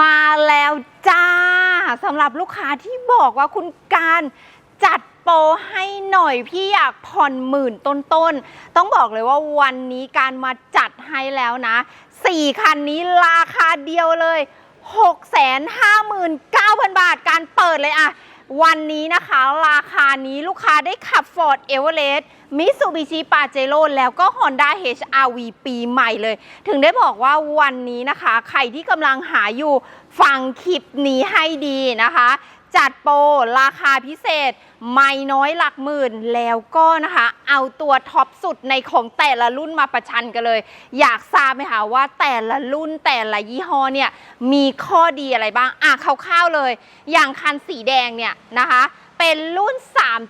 มาแล้วจ้าสำหรับลูกค้าที่บอกว่าคุณการจัดโปรให้หน่อยพี่อยากผ่อนหมื่นต้นๆต้องบอกเลยว่าวันนี้การมาจัดให้แล้วนะ 4 คันนี้ราคาเดียวเลย 659,000 บาทการเปิดเลยอะ วันนี้นะคะราคานี้ลูกค้าได้ขับ Ford Everest Mitsubishi Pajero แล้วก็ Honda HR-V ปีใหม่เลย ถึงได้บอกว่าวันนี้นะคะ ใครที่กำลังหาอยู่ฟังคลิปนี้ให้ดีนะคะ จัดโปรราคาพิเศษ ไม่น้อยหลักหมื่นแล้วก็นะคะ เอาตัวท็อปสุดในของแต่ละรุ่นมาประชันกันเลย อยากทราบไหมคะว่าแต่ละรุ่นแต่ละยี่ห้อเนี่ยมีข้อดีอะไรบ้างอะคร่าวๆเลย อย่างคันสีแดงเนี่ยนะคะ เป็นรุ่น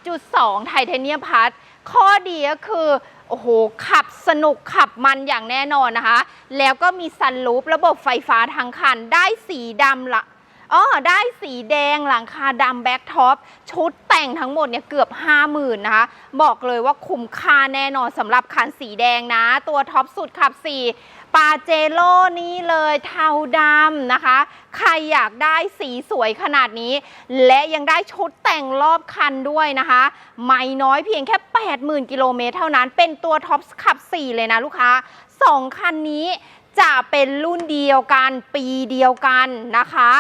3.2 ไทเทเนียมพัทข้อดีก็คือโอ้โห ขับสนุกขับมันอย่างแน่นอนนะคะ แล้วก็มีซันรูฟระบบไฟฟ้าทั้งคันได้สีดำละ อ๋อได้สีแดงหลังคาดำแบ็คท็อปชุดแต่งทั้งหมดเนี่ยเกือบ 50,000นะคะ บอกเลยว่าคุ้มค่าแน่นอนสำหรับคันสีแดงนะ ตัวท็อปสุดขับ4ปาเจโร่นี้เลยเทาดำนะคะ ใครอยากได้สีสวยขนาดนี้ และยังได้ชุดแต่งรอบคันด้วยนะคะ ไม่น้อยเพียงแค่ 80,000 กิโลเมตรเท่านั้น เป็นตัวท็อปขับ 4 เลยนะลูกค้า 2 คันนี้จะเป็นรุ่นเดียวกันปีเดียวกันนะคะ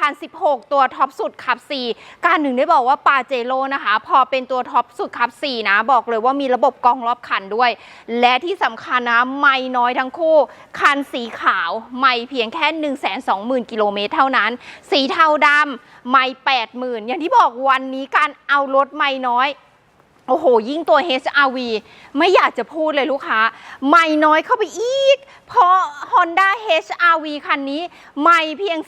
2016 ตัวท็อปสุดขับ 4 การหนึ่งได้บอกว่าปาเจโร่นะคะ พอเป็นตัวท็อปสุดขับ 4 นะ บอกเลยว่ามีระบบกองรอบคันด้วย และที่สำคัญนะไม่น้อยทั้งคู่ คันสีขาว ไม่เพียงแค่ 120,000 กิโลเมตรเท่านั้น สีเทาดำไม่ 80,000 อย่างที่บอกวันนี้การเอารถไม่น้อย โอ้โห ยิ่งตัว HRV ไม่อยากจะพูดเลยลูกค้า ไม่น้อยเข้าไปอีก เพราะ Honda HRV คันนี้ ไม่เพียง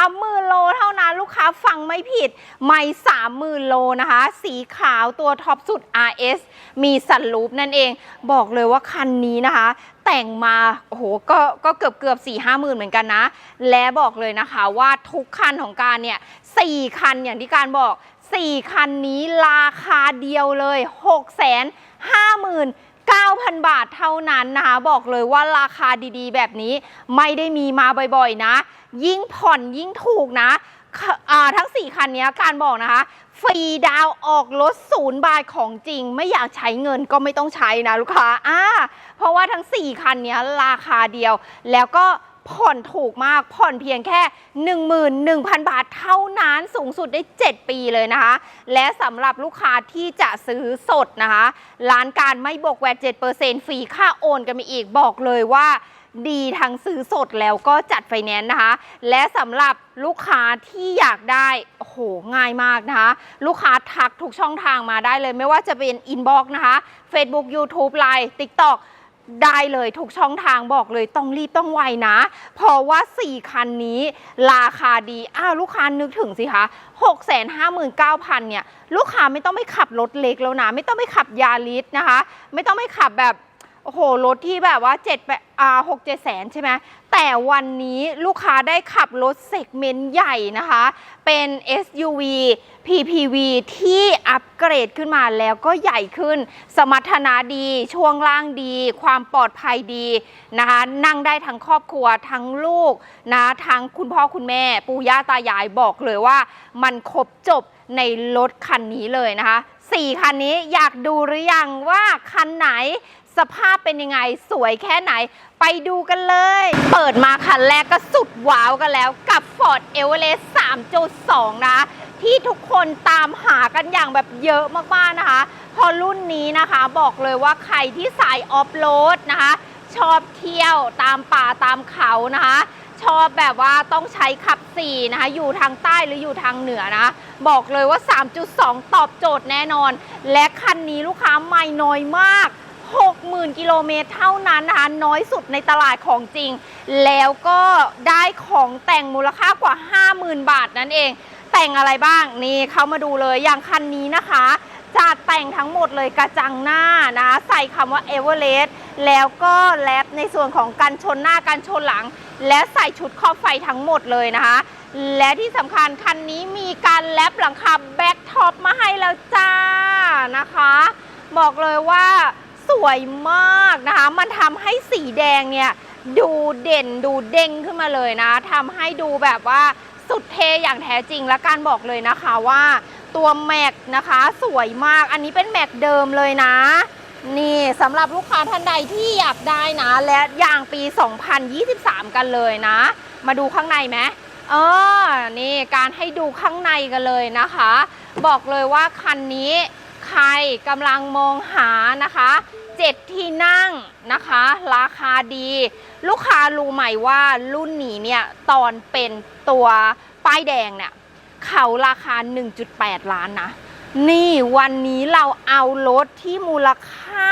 30,000 โลเท่านั้นลูกค้าฟังไม่ผิด ไม่ 30,000 โลนะคะ สีขาวตัวท็อปสุด RS มีสันลูปนั่นเอง บอกเลยว่าคันนี้นะคะ แต่งมา โอ้โห ก็ก็เกือบเกือบสี่ห้าหมื่นเหมือนกันนะ และบอกเลยนะคะว่าทุกคันของการเนี่ยสี่คันอย่างที่การบอก 4 คันนี้ราคาเดียวเลย 6 5 9 0 0 0 บาทเท่านั้นนะคะบอกเลยว่าราคาดีๆ แบบนี้ไม่ได้มีมาบ่อยๆ นะ ยิ่งผ่อนยิ่งถูกนะทั้ง 4 คันนี้การบอกนะคะ ฟรีดาวออกรถศูนย์บาทของจริง ไม่อยากใช้เงินก็ไม่ต้องใช้นะลูกค้าอ่าเพราะว่าทั้ง 4 คันนี้ราคาเดียวแล้วก็ ผ่อนถูกมากผ่อนเพียงแค่ 11,000 บาทเท่านั้นสูงสุดได้ 7 ปีเลยนะคะ และสำหรับลูกค้าที่จะซื้อสดนะคะร้านการไม่บวกแวด7%ฟรีค่าโอนกันไปอีกบอกเลยว่าดีทั้งซื้อสดแล้วก็จัดไฟแนนซ์นะคะ และสำหรับลูกค้าที่อยากได้โอ้โหง่ายมากนะคะ ลูกค้าทักทุกช่องทางมาได้เลย ไม่ว่าจะเป็นอินบ็อกซ์นะคะ Facebook YouTube Line TikTok ได้เลยทุกช่องทางบอกเลยต้องรีบต้องไวนะ เพราะว่า 4 คันนี้ราคาดี อ้าวลูกค้านึกถึงสิคะ 659,000 เนี่ย ลูกค้าไม่ต้องไปขับรถเล็กแล้วนะ ไม่ต้องไปขับยาลิสนะคะ ไม่ต้องไปขับแบบ โอ้โหรถที่แบบว่า7แปดอ่า6 7แสนใช่ไหมแต่วันนี้ลูกค้าได้ขับรถเซกเมนต์ใหญ่นะคะ เป็น SUV PPV ที่อัปเกรดขึ้นมาแล้วก็ใหญ่ขึ้น สมรรถนะดีช่วงล่างดี ความปลอดภัยดีนะคะ นั่งได้ทั้งครอบครัวทั้งลูกนะทั้งคุณพ่อคุณแม่ ปู่ย่าตายายบอกเลยว่า มันครบจบในรถคันนี้เลยนะคะ4คันนี้อยากดูหรือยังว่าคันไหน สภาพเป็นยังไงสวยแค่ไหน ไปดูกันเลย เปิดมาคันแรกก็สุดว้าวกันแล้วกับ Ford Everest 3.2 นะ ที่ทุกคนตามหากันอย่างแบบเยอะมากๆนะคะ พอรุ่นนี้นะคะบอกเลยว่าใครที่สายออฟโรดนะคะ ชอบเที่ยวตามป่าตามเขานะคะ ชอบแบบว่าต้องใช้ขับ4นะคะ อยู่ทางใต้หรืออยู่ทางเหนือนะบอกเลยว่า 3.2 ตอบโจทย์แน่นอน และคันนี้ลูกค้าไม่น้อยมาก 60,000 กิโลเมตรเท่านั้นนะคะ น้อยสุดในตลาดของจริง แล้วก็ได้ของแต่งมูลค่ากว่า 50,000 บาทนั่นเอง แต่งอะไรบ้างนี่เข้ามาดูเลยอย่างคันนี้นะคะจะแต่งทั้งหมดเลยกระจังหน้านะ ใส่คำว่า e v e r e s t แล้วก็แลปในส่วนของกันชนหน้ากันชนหลัง และใส่ชุดครอบไฟทั้งหมดเลยนะคะ และที่สำคัญคันนี้มีการแลปหลังคาแบ็กท็อปมาให้แล้วจ้านะคะ บอกเลยว่า สวยมากนะคะ มันทำให้สีแดงเนี่ยดูเด่นดูเด้งขึ้นมาเลยนะทำให้ดูแบบว่าสุดเทอย่างแท้จริงและการบอกเลยนะคะว่าตัวแม็กนะคะสวยมาก อันนี้เป็นแม็กเดิมเลยนะ นี่สำหรับลูกค้าท่านใดที่อยากได้นะ และอย่างปี 2023 กันเลยนะ มาดูข้างในไหมเออ นี่การให้ดูข้างในกันเลยนะคะ บอกเลยว่าคันนี้ใครกำลังมองหานะคะ เจ็ดที่นั่งนะคะ ราคาดี ลูกค้ารู้ไหมว่ารุ่นนี้เนี่ย ตอนเป็นตัวป้ายแดงเนี่ย เขาราคา 1.8 ล้านนะ นี่วันนี้เราเอารถที่มูลค่า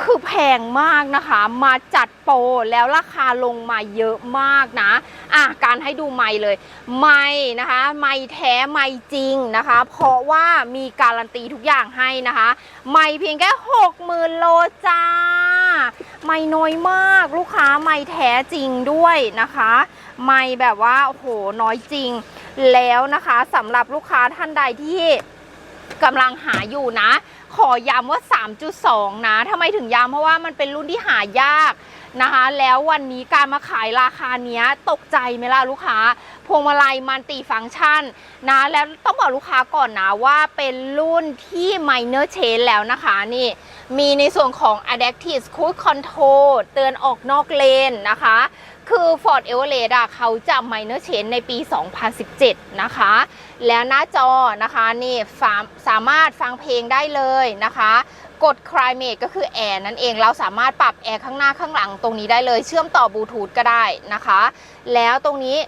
คือแพงมากนะคะ มาจัดโปรแล้วราคาลงมาเยอะมากนะ อะ การให้ดูไม่เลย ไม่นะคะ ไม่แท้ไม่จริงนะคะ เพราะว่ามีการันตีทุกอย่างให้นะคะ ไม่เพียงแค่60,000โลจ้า ไม่น้อยมากลูกค้าไม่แท้จริงด้วยนะคะ ไม่แบบว่าโอ้โหน้อยจริง แล้วนะคะสำหรับลูกค้าท่านใดที่กำลังหาอยู่นะ ขอย้ำว่า 3.2 นะทำไมถึงย้ำเพราะว่ามันเป็นรุ่นที่หายากนะคะ แล้ววันนี้การมาขายราคาเนี้ยตกใจไหมล่ะลูกค้า พวงมาลัยมันติฟังก์ชันนะแล้วต้องบอกลูกค้าก่อนนะว่าเป็นรุ่นที่ minor change แล้วนะคะนี่มีในส่วนของ adaptive cruise control เตือนออกนอกเลนนะคะ คือ Ford Everest อะเขาจะ minor change ในปี 2017 นะคะ แล้วหน้าจอนะคะนี่สาสามารถฟังเพลงได้เลยนะคะกด climate ก็คือแอร์นั่นเองเราสามารถปรับแอร์ข้างหน้าข้างหลังตรงนี้ได้เลย เชื่อมต่อบลูทูธก็ได้นะคะ แล้วตรงนี้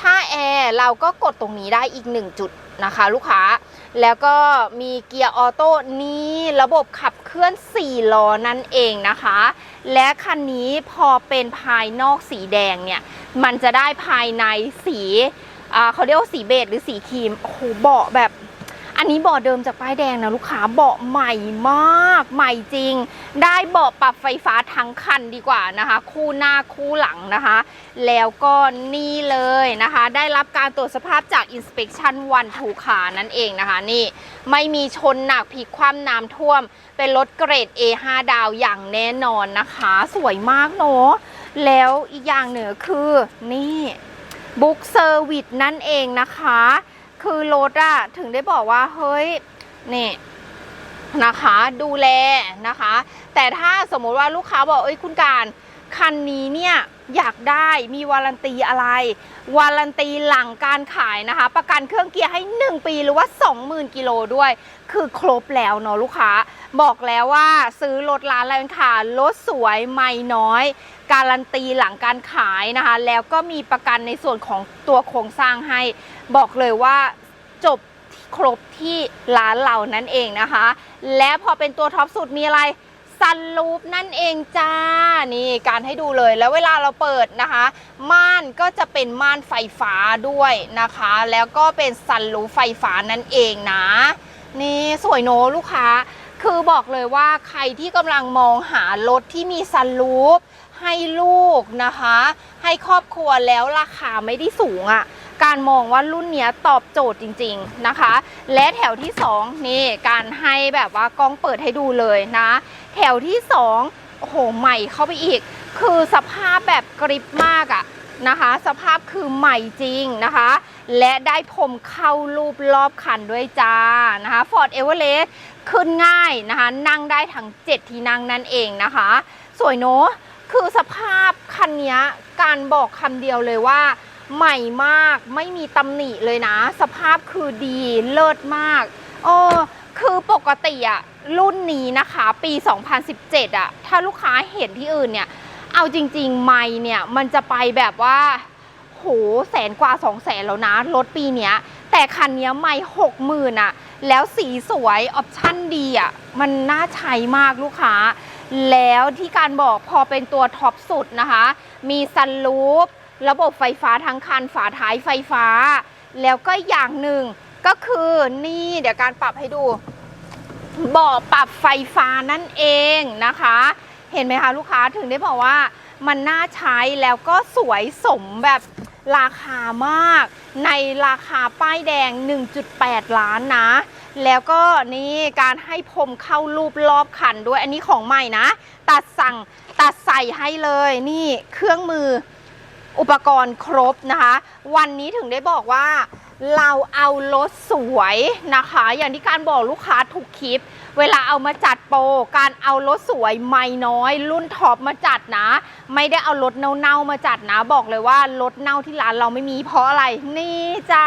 ถ้าแอร์เราก็กดตรงนี้ได้อีก 1 จุดนะคะ ลูกค้า แล้วก็มีเกียร์ออโต้นี้ระบบขับเคลื่อน 4 ล้อนั่นเองนะคะ และคันนี้พอเป็นภายนอกสีแดงเนี่ย มันจะได้ภายในสีเขาเรียกว่าสีเบจหรือสีครีมโอ้โหเบาะแบบ อันนี้เบาะเดิมจากป้ายแดงนะลูกค้าเบาะใหม่มาก ใหม่จริง ได้เบาะปรับไฟฟ้าทั้งคันดีกว่านะคะ คู่หน้าคู่หลังนะคะ แล้วก็นี่เลยนะคะ ได้รับการตรวจสภาพจาก Inspection One to Car นั่นเองนะคะ นี่ไม่มีชนหนักพลิกคว่ำน้ำท่วม เป็นรถเกรด A5 ดาวอย่างแน่นอนนะคะ สวยมากเนาะแล้วอีกอย่างหนึ่งคือนี่บุ๊กเซอร์วิสนั่นเองนะคะ คือรถอะถึงได้บอกว่าเฮ้ยนี่นะคะดูแลนะคะ แต่ถ้าสมมติว่าลูกค้าบอกเอ้ยคุณการ คันนี้เนี่ยอยากได้มีวารันตีอะไร วารันตีหลังการขายนะคะ ประกันเครื่องเกียร์ให้ 1 ปีหรือว่า 20,000 กิโลด้วย คือครบแล้วเนาะลูกค้า บอกแล้วว่าซื้อรถร้านแรงขารถสวยไม่น้อย การันตีหลังการขายนะคะ แล้วก็มีประกันในส่วนของตัวโครงสร้างให้ บอกเลยว่าจบครบที่ร้านเรานั่นเองนะคะ และพอเป็นตัวท็อปสุดมีอะไร ซันรูปนั่นเองจ้า นี่การให้ดูเลยแล้วเวลาเราเปิดนะคะ ม่านก็จะเป็นม่านไฟฟ้าด้วยนะคะ แล้วก็เป็นซันรูปไฟฟ้านั่นเองนะ นี่สวยโนลูกค้า คือบอกเลยว่าใครที่กำลังมองหารถที่มีซันรูปให้ลูกนะคะ ให้ครอบครัวแล้วราคาไม่ได้สูงอะ่ะ การมองว่ารุ่นนี้ตอบโจทย์จริง ๆนะคะ และแถวที่ 2 นี่การให้แบบว่ากล้องเปิดให้ดูเลยนะ แถวที่ 2 โอ้โห ใหม่เข้าไปอีก คือสภาพแบบกริบมากอะนะคะ สภาพคือใหม่จริงนะคะ และได้พรมเข้ารูปรอบคันด้วยจ้านะคะ Ford Everest ขึ้นง่ายนะคะ นั่งได้ทั้ง 7 ที่นั่งนั่นเองนะคะ สวยเนอะคือสภาพคันนี้การบอกคำเดียวเลยว่า ใหม่มากไม่มีตำหนิเลยนะ สภาพคือดีเลิศมากเออคือปกติอะรุ่นนี้นะคะ ปี 2017อะถ้าลูกค้าเห็นที่อื่นเนี่ย เอาจริง ๆ ไม่เนี่ย มันจะไปแบบว่าโหแสนกว่า2แสนแล้วนะ รถปีเนี้ย แต่คันเนี้ยไม่หกหมื่นอะแล้วสีสวยออปชั่นดีอะมันน่าใช้มากลูกค้า แล้วที่การบอกพอเป็นตัวท็อปสุดนะคะ มีซันรูฟ ระบบไฟฟ้าทั้งคันฝาท้ายไฟฟ้า แล้วก็อย่างหนึ่งก็คือนี่เดี๋ยวการปรับให้ดูเบาะปรับไฟฟ้านั่นเองนะคะ เห็นไหมคะลูกค้าถึงได้บอกว่ามันน่าใช้แล้วก็สวยสมแบบราคามาก ในราคาป้ายแดง 1.8 ล้านนะ แล้วก็นี่การให้พรมเข้ารูปรอบคันด้วยอันนี้ของใหม่นะ ตัดสั่งตัดใส่ให้เลยนี่เครื่องมือ อุปกรณ์ครบนะคะ วันนี้ถึงได้บอกว่าเราเอารถสวยนะคะ อย่างที่การบอกลูกค้าทุกคลิป เวลาเอามาจัดโปรการเอารถสวยไม่น้อย รุ่นท็อปมาจัดนะ ไม่ได้เอารถเน่าๆมาจัดนะ บอกเลยว่ารถเน่าที่ร้านเราไม่มีเพราะอะไร นี่จ้า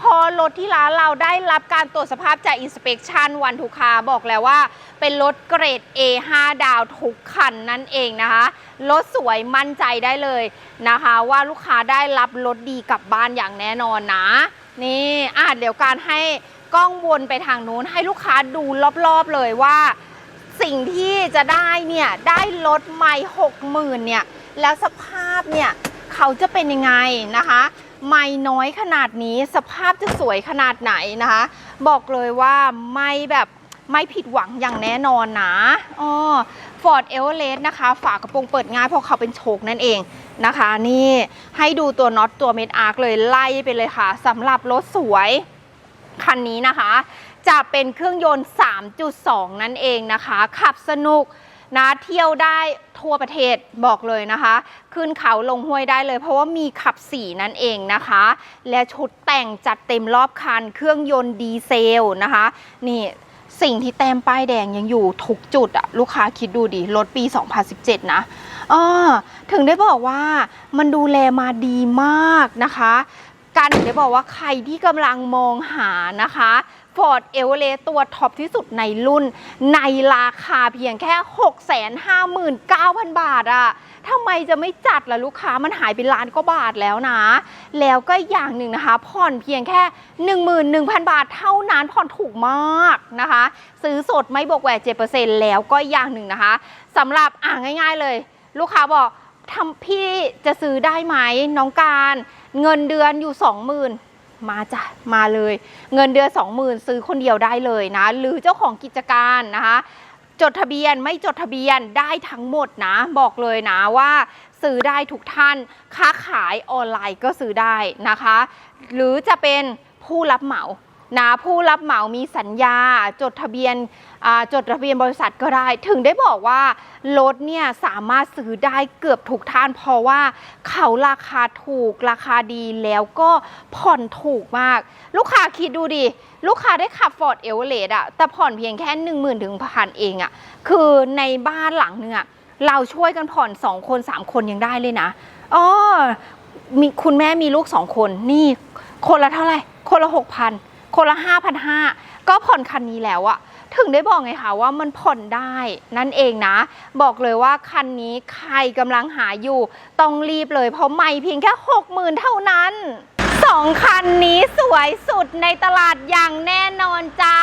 พอรถที่ร้านเราได้รับการตรวจสภาพจาก Inspection วันทุกคาบอกแล้วว่า เป็นรถเกรด A5 ดาวทุกคันนั่นเองนะคะ รถสวยมั่นใจได้เลยนะคะ ว่าลูกค้าได้รับรถดีกลับบ้านอย่างแน่นอนนะ นี่อะเดี๋ยวการให้กล้องวนไปทางนู้นให้ลูกค้าดูรอบๆเลยว่า สิ่งที่จะได้เนี่ยได้รถใหม่หกหมื่นเนี่ยแล้วสภาพเนี่ยเขาจะเป็นยังไงนะคะ ไม่น้อยขนาดนี้สภาพจะสวยขนาดไหนนะคะ บอกเลยว่าไม่แบบไม่ผิดหวังอย่างแน่นอนนะอ๋อฟอร์ดเอเวอเรสต์นะคะ ฝากระโปรงเปิดง่ายเพราะเขาเป็นโชคนั่นเองนะคะ นี่ให้ดูตัวน็อตตัวเมดอาร์คเลยไล่ไปเลยค่ะสำหรับรถสวยคันนี้นะคะ จะเป็นเครื่องยนต์ 3.2 นั่นเองนะคะ ขับสนุก นะเที่ยวได้ทั่วประเทศบอกเลยนะคะ ขึ้นเขาลงห้วยได้เลย เพราะว่ามีขับสีนั่นเองนะคะ และชุดแต่งจัดเต็มรอบคัน เครื่องยนต์ดีเซลนะคะ นี่สิ่งที่แต้มป้ายแดงยังอยู่ทุกจุดอะลูกค้าคิดดูดิรถปี 2017 นะอ่าถึงได้บอกว่ามันดูแลมาดีมากนะคะ การถึงได้บอกว่าใครที่กำลังมองหานะคะ Ford e v e r e s t ตัวท็อปที่สุดในรุ่น ในราคาเพียงแค่ 659,000 บาทอะทำไมจะไม่จัดล่ะลูกค้ามันหายไปล้านก็บาทแล้วนะ แล้วก็อย่างหนึ่งนะคะ ผ่อนเพียงแค่ 11,000 บาทเท่านั้นผ่อนถูกมากนะคะ ซื้อสดไม่บวกแหวก7%แล้วก็อย่างหนึ่งนะคะสำหรับอ่าง่าย ๆเลย ลูกค้าบอกทำพี่จะซื้อได้ไหมน้องการ เงินเดือนอยู่ 20,000 มาจ้ะมาเลย เงินเดือน20,000ซื้อคนเดียวได้เลยนะ หรือเจ้าของกิจการนะคะ จดทะเบียนไม่จดทะเบียนได้ทั้งหมดนะ บอกเลยนะว่าซื้อได้ทุกท่าน ค้าขายออนไลน์ก็ซื้อได้นะคะ หรือจะเป็นผู้รับเหมา นะผู้รับเหมามีสัญญา จดทะเบียนจดทะเบียนบริษัทก็ได้ ถึงได้บอกว่ารถเนี่ยสามารถซื้อได้เกือบทุกท่านเพราะว่าเขาราคาถูกราคาดีแล้วก็ผ่อนถูกมาก ลูกค้าคิดดูดิ ลูกค้าได้ขับ Ford e v e r e s t อะแต่ผ่อนเพียงแค่ 1 0,000ถึงพันเองอะคือในบ้านหลังนึงอะเราช่วยกันผ่อน 2 คน 3 คนยังได้เลยนะอ๋อมีคุณแม่มีลูก2คนนี่คนละเท่าไหร่คนละ6,000 คนละ 5,500 ก็ผ่อนคันนี้แล้วอะถึงได้บอกไงคะว่ามันผ่อนได้นั่นเองนะ บอกเลยว่าคันนี้ใครกำลังหาอยู่ ต้องรีบเลยเพราะไม่เพียงแค่ 60,000 เท่านั้นสองคันนี้สวยสุดในตลาดอย่างแน่นอนจ้า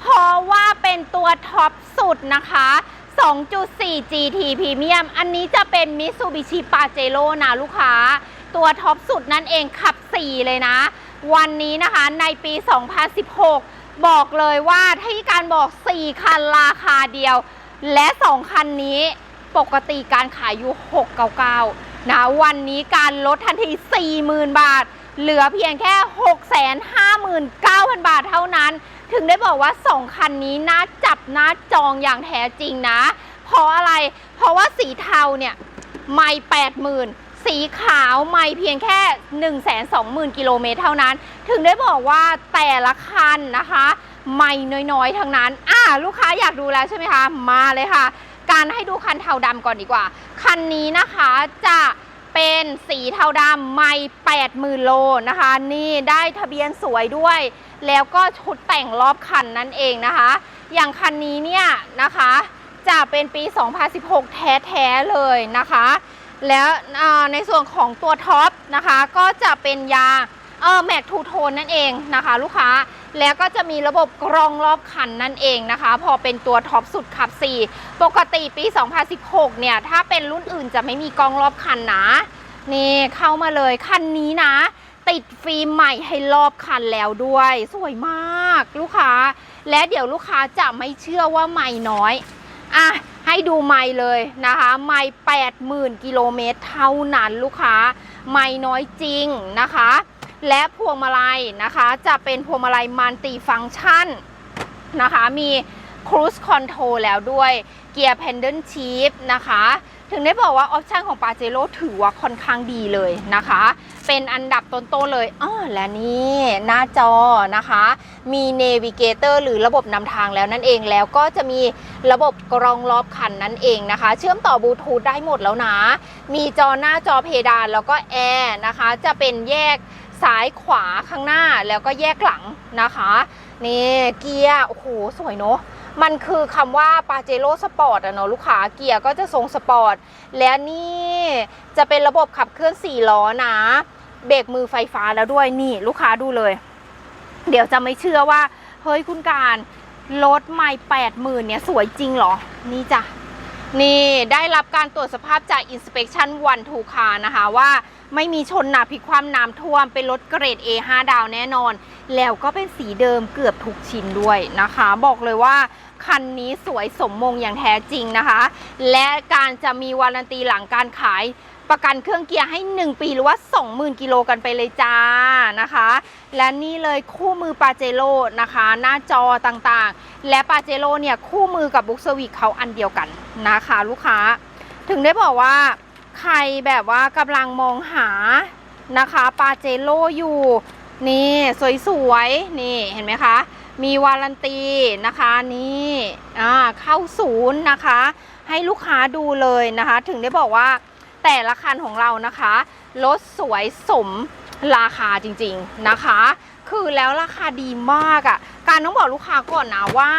เพราะว่าเป็นตัวท็อปสุดนะคะ 2.4 GT Premium อันนี้จะเป็น Mitsubishi Pajero นะลูกค้า ตัวท็อปสุดนั่นเองขับ 4 เลยนะ วันนี้นะคะในปี 2016 บอกเลยว่าที่การบอก 4 คันราคาเดียว และ 2 คันนี้ปกติการขายอยู่ 699นะวันนี้การลดทันที 40,000 บาท เหลือเพียงแค่ 659,000 บาทเท่านั้น ถึงได้บอกว่า 2 คันนี้น่าจับน่าจองอย่างแท้จริงนะ เพราะอะไร เพราะว่าสีเทาเนี่ยไม่ 80,000 สีขาวไม่เพียงแค่ 120,000 กิโลเมตรเท่านั้น ถึงได้บอกว่าแต่ละคันนะคะ ไม่น้อยๆทั้งนั้น อ่าลูกค้าอยากดูแล้วใช่ไหมคะ มาเลยค่ะ การให้ดูคันเทาดำก่อนดีกว่า คันนี้นะคะจะเป็นสีเทาดำไม่80,000 โลนะคะ นี่ได้ทะเบียนสวยด้วย แล้วก็ชุดแต่งรอบคันนั่นเองนะคะ อย่างคันนี้เนี่ยนะคะ จะเป็นปี 2016 แท้ ๆ เลยนะคะ แล้วในส่วนของตัวท็อปนะคะก็จะเป็นยาเออแม็กทูโทนนั่นเองนะคะลูกค้าแล้วก็จะมีระบบกรองรอบคันนั่นเองนะคะ พอเป็นตัวท็อปสุดขับ 4 ปกติปี 2016 เนี่ย ถ้าเป็นรุ่นอื่นจะไม่มีกรองรอบคันนะ นี่เข้ามาเลยคันนี้นะ ติดฟิล์มใหม่ให้รอบคันแล้วด้วย สวยมากลูกค้า และเดี๋ยวลูกค้าจะไม่เชื่อว่าใหม่น้อย อะ ให้ดูไม่เลยนะคะ ไม่80,000กิโลเมตรเท่านั้นลูกค้า ไม่น้อยจริงนะคะ และพวงมาลัยนะคะ จะเป็นพวงมาลัยมันตีฟังก์ชันนะคะ มีครูสคอนโทรแล้วด้วย เกียร์แพนเดิลชีฟนะคะ ถึงได้บอกว่าออปชันของปาเจโร่ถือว่าค่อนข้างดีเลยนะคะ เป็นอันดับต้นๆเลยอ้อและนี่หน้าจอนะคะ มี Navigator หรือระบบนำทางแล้วนั่นเองแล้วก็จะมีระบบกรองรอบคันนั่นเองนะคะ เชื่อมต่อบลูทูธได้หมดแล้วนะ มีจอหน้าจอเพดานแล้วก็แอร์นะคะ จะเป็นแยกซ้ายขวาข้างหน้าแล้วก็แยกหลังนะคะ นี่เกียร์โอ้โหสวยเนอะ มันคือคำว่าปาเจโร่สปอร์ตอะเนาะลูกค้าเกียร์ก็จะทรงสปอร์ต และนี่จะเป็นระบบขับเคลื่อน4ล้อนะเบรกมือไฟฟ้าแล้วด้วยนี่ลูกค้าดูเลย เดี๋ยวจะไม่เชื่อว่า เฮ้ยคุณการรถไม่แปดหมื่นเนี่ยสวยจริงเหรอ นี่จ้ะ นี่ได้รับการตรวจสภาพจาก Inspection 1 2 Car นะคะว่าไม่มีชนหนาพิความน้ำท่วม เป็นรถเกรด A5 ดาวแน่นอน แล้วก็เป็นสีเดิมเกือบทุกชิ้นด้วยนะคะ บอกเลยว่าคันนี้สวยสมมงอย่างแท้จริงนะคะ และการจะมีวารันตีหลังการขาย ประกันเครื่องเกียร์ให้ 1 ปีหรือว่า 20,000 กิโลกันไปเลยจ้านะคะ และนี่เลยคู่มือปาเจโร่นะคะ หน้าจอต่างๆ และปาเจโร่เนี่ยคู่มือกับบุ๊กสวิกเขาอันเดียวกันนะคะลูกค้า ถึงได้บอกว่าใครแบบว่ากำลังมองหานะคะปาเจโร่อยู่ นี่สวยๆ นี่เห็นไหมคะมีวารันตีนะคะนี่อ่าเข้าศูนย์นะคะ ให้ลูกค้าดูเลยนะคะ ถึงได้บอกว่า แต่ละคันของเรานะคะรถสวยสมราคาจริงๆนะคะ คือแล้วราคาดีมากอะ่ะ การต้องบอกลูกค้าก่อนนะว่า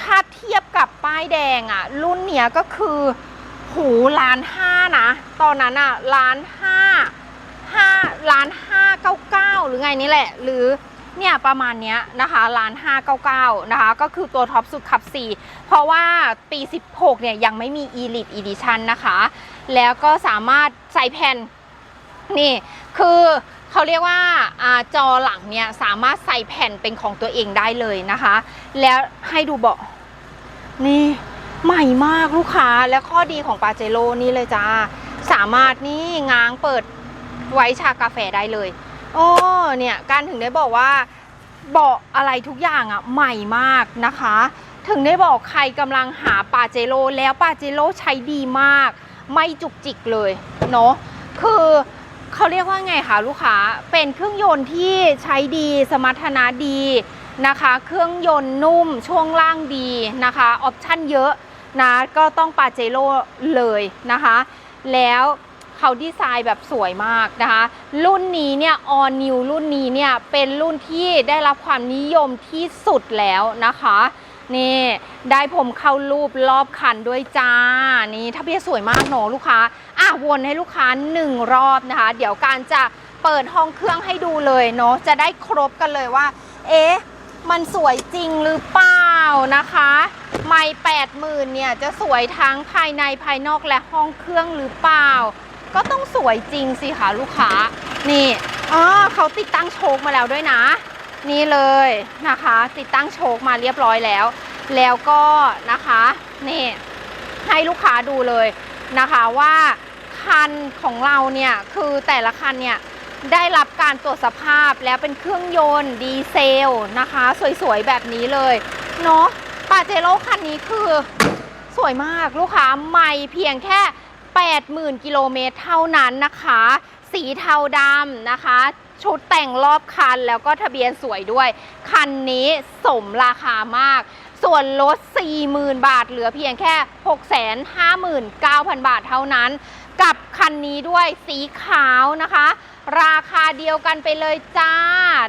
ถ้าเทียบกับป้ายแดงอะ่ะ รุ่นเนี้ยก็คือหูล้านห้านะ ตอนนั้นอะ่ะล้านห้าห้าล้านห้าเก้าเก้าหรือไงนี่แหละ หรือเนี่ยประมาณเนี้ยนะคะล้านห้าเก้าเก้านะคะ ก็คือตัวท็อปสุดขับ 4 เพราะว่าปี 16เนี่ยยังไม่มี Elite Edition นะคะ แล้วก็สามารถใส่แผ่นนี่คือเขาเรียกว่าอาจอหลังเนี่ยสามารถใส่แผ่นเป็นของตัวเองได้เลยนะคะ แล้วให้ดูเบาะนี่ใหม่มากลูกค้าและข้อดีของปาเจโร่นี่เลยจ้าสามารถนี่ง้างเปิดไว้ชากาแฟได้เลย โอ้เนี่ยการถึงได้บอกว่าเบาะอะไรทุกอย่างอะ่ะใหม่มากนะคะ ถึงได้บอกใครกำลังหาปาเจโร่แล้วปาเจโร่ใช้ดีมาก ไม่จุกจิกเลยเนาะคือเขาเรียกว่าไงคะลูกค้าเป็นเครื่องยนต์ที่ใช้ดีสมรรถนะดีนะคะ เครื่องยนต์นุ่มช่วงล่างดีนะคะออปชั่นเยอะนะก็ต้องปาเจโร่เลยนะคะ แล้วเขาดีไซน์แบบสวยมากนะคะ รุ่นนี้เนี่ยออนิวรุ่นนี้เนี่ยเป็นรุ่นที่ได้รับความนิยมที่สุดแล้วนะคะ นี่ ได้ผมเข้ารูปรอบคันด้วยจ้า นี่ทะเบียนสวยมากเนอะลูกค้า อะวนให้ลูกค้าหนึ่งรอบนะคะ เดี๋ยวการจะเปิดห้องเครื่องให้ดูเลยเนาะ จะได้ครบกันเลยว่า เอ๊ะ มันสวยจริงหรือเปล่านะคะ ไม่แปดหมื่นเนี่ยจะสวยทั้งภายในภายนอกและห้องเครื่องหรือเปล่า ก็ต้องสวยจริงสิคะลูกค้า นี่อ๋อเขาติดตั้งโชคมาแล้วด้วยนะ นี่เลยนะคะ ติดตั้งโชคมาเรียบร้อยแล้ว แล้วก็นะคะนี่ให้ลูกค้าดูเลยนะคะว่าคันของเราเนี่ยคือแต่ละคันเนี่ยได้รับการตรวจสภาพแล้วเป็นเครื่องยนต์ดีเซลนะคะ สวยๆแบบนี้เลยเนาะปาเจโร่คันนี้คือสวยมากลูกค้าใหม่เพียงแค่ 80,000 กิโลเมตรเท่านั้นนะคะ สีเทาดำนะคะ ชุดแต่งรอบคันแล้วก็ทะเบียนสวยด้วย คันนี้สมราคามาก ส่วนลด 40,000 บาท เหลือเพียงแค่ 659,000 บาทเท่านั้น กับคันนี้ด้วยสีขาวนะคะ ราคาเดียวกันไปเลยจ้า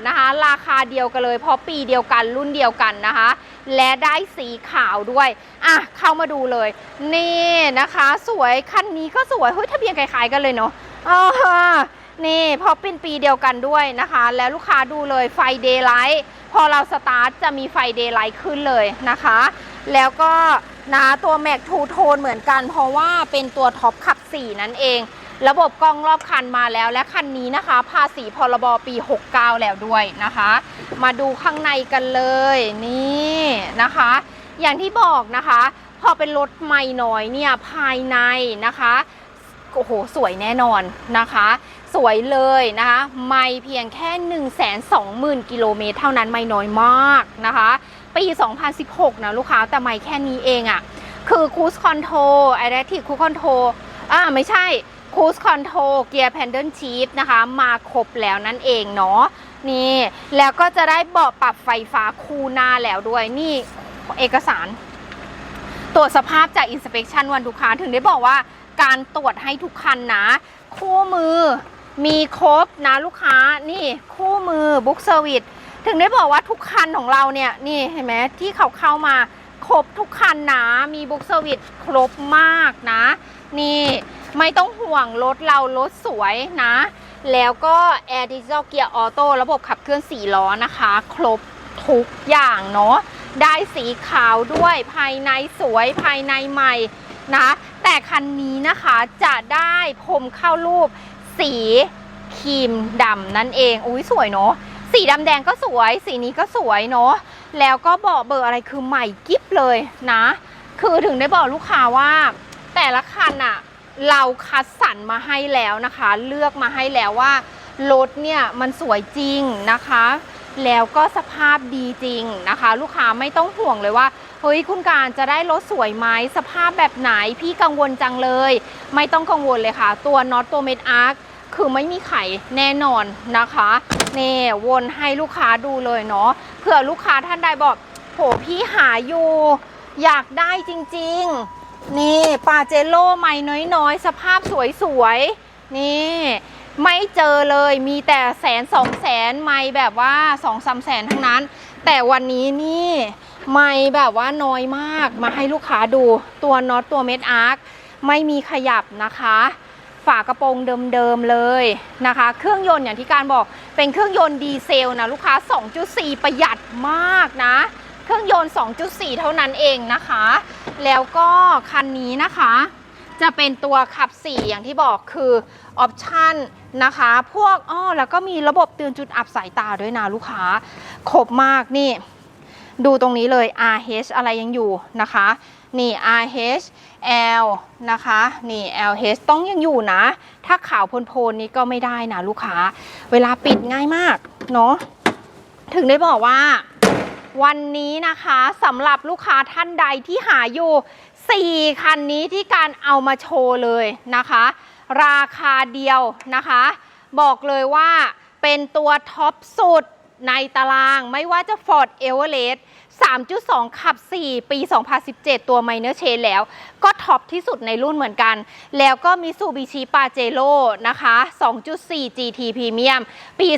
นะคะ ราคาเดียวกันเลย เพราะปีเดียวกันรุ่นเดียวกันนะคะ และได้สีขาวด้วย อะ เข้ามาดูเลย นี่นะคะ สวยคันนี้ก็สวยเฮ้ยทะเบียนคล้ายๆกันเลยเนาะอ๋อนี่พราะเป็นปีเดียวกันด้วยนะคะ แล้วลูกค้าดูเลยไฟเดย์ไลท์ พอเราสตาร์ทจะมีไฟเดย์ไลท์ขึ้นเลยนะคะ แล้วก็นะตัวแม็กทูโทนเหมือนกัน เพราะว่าเป็นตัวท็อปขับ 4 นั่นเอง ระบบกล้องรอบคันมาแล้วและคันนี้นะคะ ภาษีพรบปี 69 แล้วด้วยนะคะ มาดูข้างในกันเลยนี่นะคะ อย่างที่บอกนะคะ พอเป็นรถไม่น้อยเนี่ยภายในนะคะโอ้โหสวยแน่นอนนะคะ สวยเลยนะคะ ไม่เพียงแค่ 1 2 0 0 0 0 กิโลเมตร เท่านั้นไม่น้อยมากนะคะปี2016 นะลูกค้าแต่ไม่แค่นี้เองอะ่ะ คือ Cruise Control Adaptive Cruise Control อ่าไม่ใช่ Cruise Control Gear Pendant Shift นะคะ มาครบแล้วนั่นเองเนาะนี่ แล้วก็จะได้เบาะปรับไฟฟ้าคู่หน้าแล้วด้วยนี่เอกสาร ตรวจสภาพจาก Inspection วันทุกค้าถึงได้บอกว่าการตรวจให้ทุกคันนะ คู่มือ มีครบนะลูกค้านี่คู่มือบุ๊กเซอร์วิสถึงได้บอกว่าทุกคันของเราเนี่ยนี่เห็นไหมที่เขาเข้ามาครบทุกคันนะมีบุ๊กเซอร์วิสครบมากนะ นี่ไม่ต้องห่วงรถเรารถสวยนะ แล้วก็ Air Digital Gear Auto ระบบขับเคลื่อน4ล้อนะคะ ครบทุกอย่างเนาะได้สีขาวด้วยภายในสวยภายในใหม่นะ แต่คันนี้นะคะจะได้พรมเข้ารูป สีครีมดำนั่นเอง อุ้ยสวยเนาะ สีดำแดงก็สวย สีนี้ก็สวยเนาะ แล้วก็เบาะเบอร์อะไรคือใหม่กิ๊บเลยนะ คือถึงได้บอกลูกค้าว่า แต่ละคันอะเราคัดสรรมาให้แล้วนะคะ เลือกมาให้แล้วว่ารถเนี่ยมันสวยจริงนะคะ แล้วก็สภาพดีจริงนะคะ ลูกค้าไม่ต้องห่วงเลยว่าเฮ้ยคุณการจะได้รถสวยไหมสภาพแบบไหนพี่กังวลจังเลย ไม่ต้องกังวลเลยค่ะ ตัวน็อตตัวเมดอาร์คคือไม่มีไข่แน่นอนนะคะนี่วนให้ลูกค้าดูเลยเนาะเผื่อลูกค้าท่านใดบอกโหพี่หาอยู่ อยากได้จริงๆ นี่ปาเจโร่ไม่น้อยๆ สภาพสวยๆ นี่ ไม่เจอเลยมีแต่แสนสองแสนไม่แบบว่าสองสามแสนทั้งนั้น แต่วันนี้นี่ไม่แบบว่าน้อยมากมาให้ลูกค้าดูตัวน็อตตัวเม็ดอาร์คไม่มีขยับนะคะ ฝากระโปรงเดิมๆเลยนะคะ เครื่องยนต์อย่างที่การบอกเป็นเครื่องยนต์ดีเซลนะลูกค้า 2.4 ประหยัดมากนะ เครื่องยนต์ 2.4 เท่านั้นเองนะคะ แล้วก็คันนี้นะคะ จะเป็นตัวขับ 4 อย่างที่บอกคือออปชันนะคะ พวกอ้อแล้วก็มีระบบเตือนจุดอับสายตาด้วยนะลูกค้า ครบมากนี่ ดูตรงนี้เลย RH อะไรยังอยู่นะคะ นี่ RH L นะคะ นี่ LH ต้องยังอยู่นะ ถ้าขาวโพลนๆนี้ก็ไม่ได้นะลูกค้า เวลาปิดง่ายมากเนาะถึงได้บอกว่าวันนี้นะคะสำหรับลูกค้าท่านใดที่หาอยู่ 4 คันนี้ที่การเอามาโชว์เลยนะคะ ราคาเดียวนะคะ บอกเลยว่าเป็นตัวท็อปสุดในตารางไม่ว่าจะ Ford Everest 3.2 ขับ 4 ปี 2017 ตัว Minor Change แล้ว ก็ท็อปที่สุดในรุ่นเหมือนกัน แล้วก็ Mitsubishi Pajero นะคะ 2.4 GT Premium ปี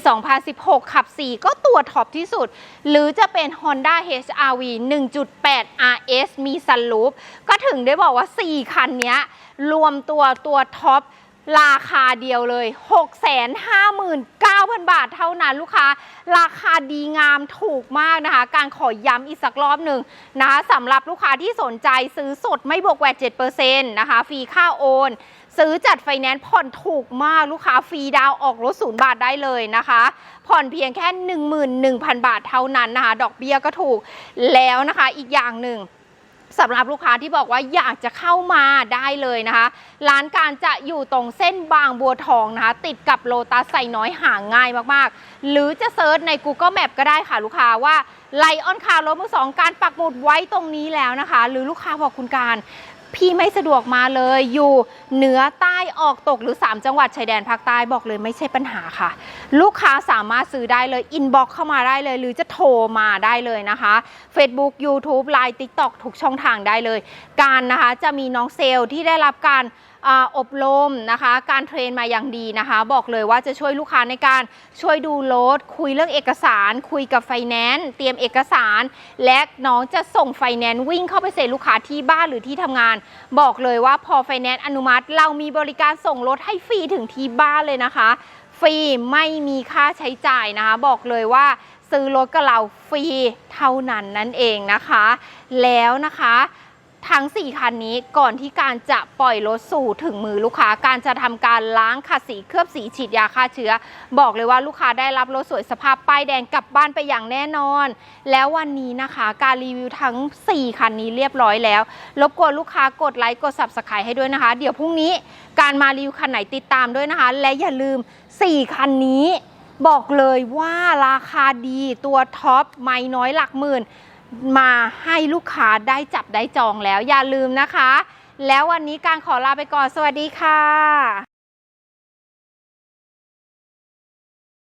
2016 ขับ 4 ก็ตัวท็อปที่สุด หรือจะเป็น Honda HR-V 1.8 RS มี Sunroof ก็ถึงได้บอกว่า 4 คันนี้รวมตัวตัวท็อป ราคาเดียวเลย 659,000 บาทเท่านั้นลูกค้า ราคาดีงามถูกมากนะคะ การขอย้ำอีกสักรอบหนึ่งนะคะสำหรับลูกค้าที่สนใจซื้อสดไม่บวกแวด7%นะคะ ฟรีค่าโอน ซื้อจัดไฟแนนซ์ผ่อนถูกมากลูกค้าฟรีดาวออกรถศูนย์บาทได้เลยนะคะ ผ่อนเพียงแค่ 11,000 บาทเท่านั้นนะคะ ดอกเบี้ยก็ถูกแล้วนะคะอีกอย่างหนึ่ง สำหรับลูกค้าที่บอกว่าอยากจะเข้ามาได้เลยนะคะ ร้านการจะอยู่ตรงเส้นบางบัวทองนะคะ ติดกับโลตัสใส่น้อยหาง่ายมากๆ หรือจะเซิร์ชใน Google Map ก็ได้ค่ะลูกค้าว่าไลออนคาร์รถมือสองการปักหมุดไว้ตรงนี้แล้วนะคะ หรือลูกค้าบอกคุณการ พี่ไม่สะดวกมาเลยอยู่เหนือใต้ออกตกหรือ 3 จังหวัดชายแดนภาคใต้บอกเลยไม่ใช่ปัญหาค่ะ ลูกค้าสามารถซื้อได้เลยอินบ็อกเข้ามาได้เลย หรือจะโทรมาได้เลยนะคะ Facebook YouTube Line TikTok ทุกช่องทางได้เลย การนะคะจะมีน้องเซลล์ที่ได้รับการ อบรมนะคะ การเทรนมาอย่างดีนะคะ บอกเลยว่าจะช่วยลูกค้าในการช่วยดูรถคุยเรื่องเอกสาร คุยกับไฟแนนซ์เตรียมเอกสาร และน้องจะส่งไฟแนนซ์วิ่งเข้าไปเซ็นลูกค้าที่บ้านหรือที่ทำงาน บอกเลยว่าพอไฟแนนซ์อนุมัติ เรามีบริการส่งรถให้ฟรีถึงที่บ้านเลยนะคะ ฟรีไม่มีค่าใช้จ่ายนะคะ บอกเลยว่าซื้อรถกับเราฟรีเท่านั้นนั่นเองนะคะ แล้วนะคะ ทั้ง 4 คันนี้ก่อนที่การจะปล่อยรถสู่ถึงมือลูกค้าการจะทำการล้างขัดสีเคลือบสีฉีดยาฆ่าเชื้อ บอกเลยว่าลูกค้าได้รับรถสวยสภาพป้ายแดงกลับบ้านไปอย่างแน่นอน แล้ววันนี้นะคะการรีวิวทั้ง 4 คันนี้เรียบร้อยแล้ว รบกวนลูกค้ากดไลค์กด subscribe ให้ด้วยนะคะ เดี๋ยวพรุ่งนี้การมารีวิวคันไหนติดตามด้วยนะคะ และอย่าลืม 4 คันนี้ บอกเลยว่าราคาดีตัวท็อปไม่น้อยหลักหมื่น มาให้ลูกค้าได้จับได้จองแล้วอย่าลืมนะคะ แล้ววันนี้การขอลาไปก่อนสวัสดีค่ะ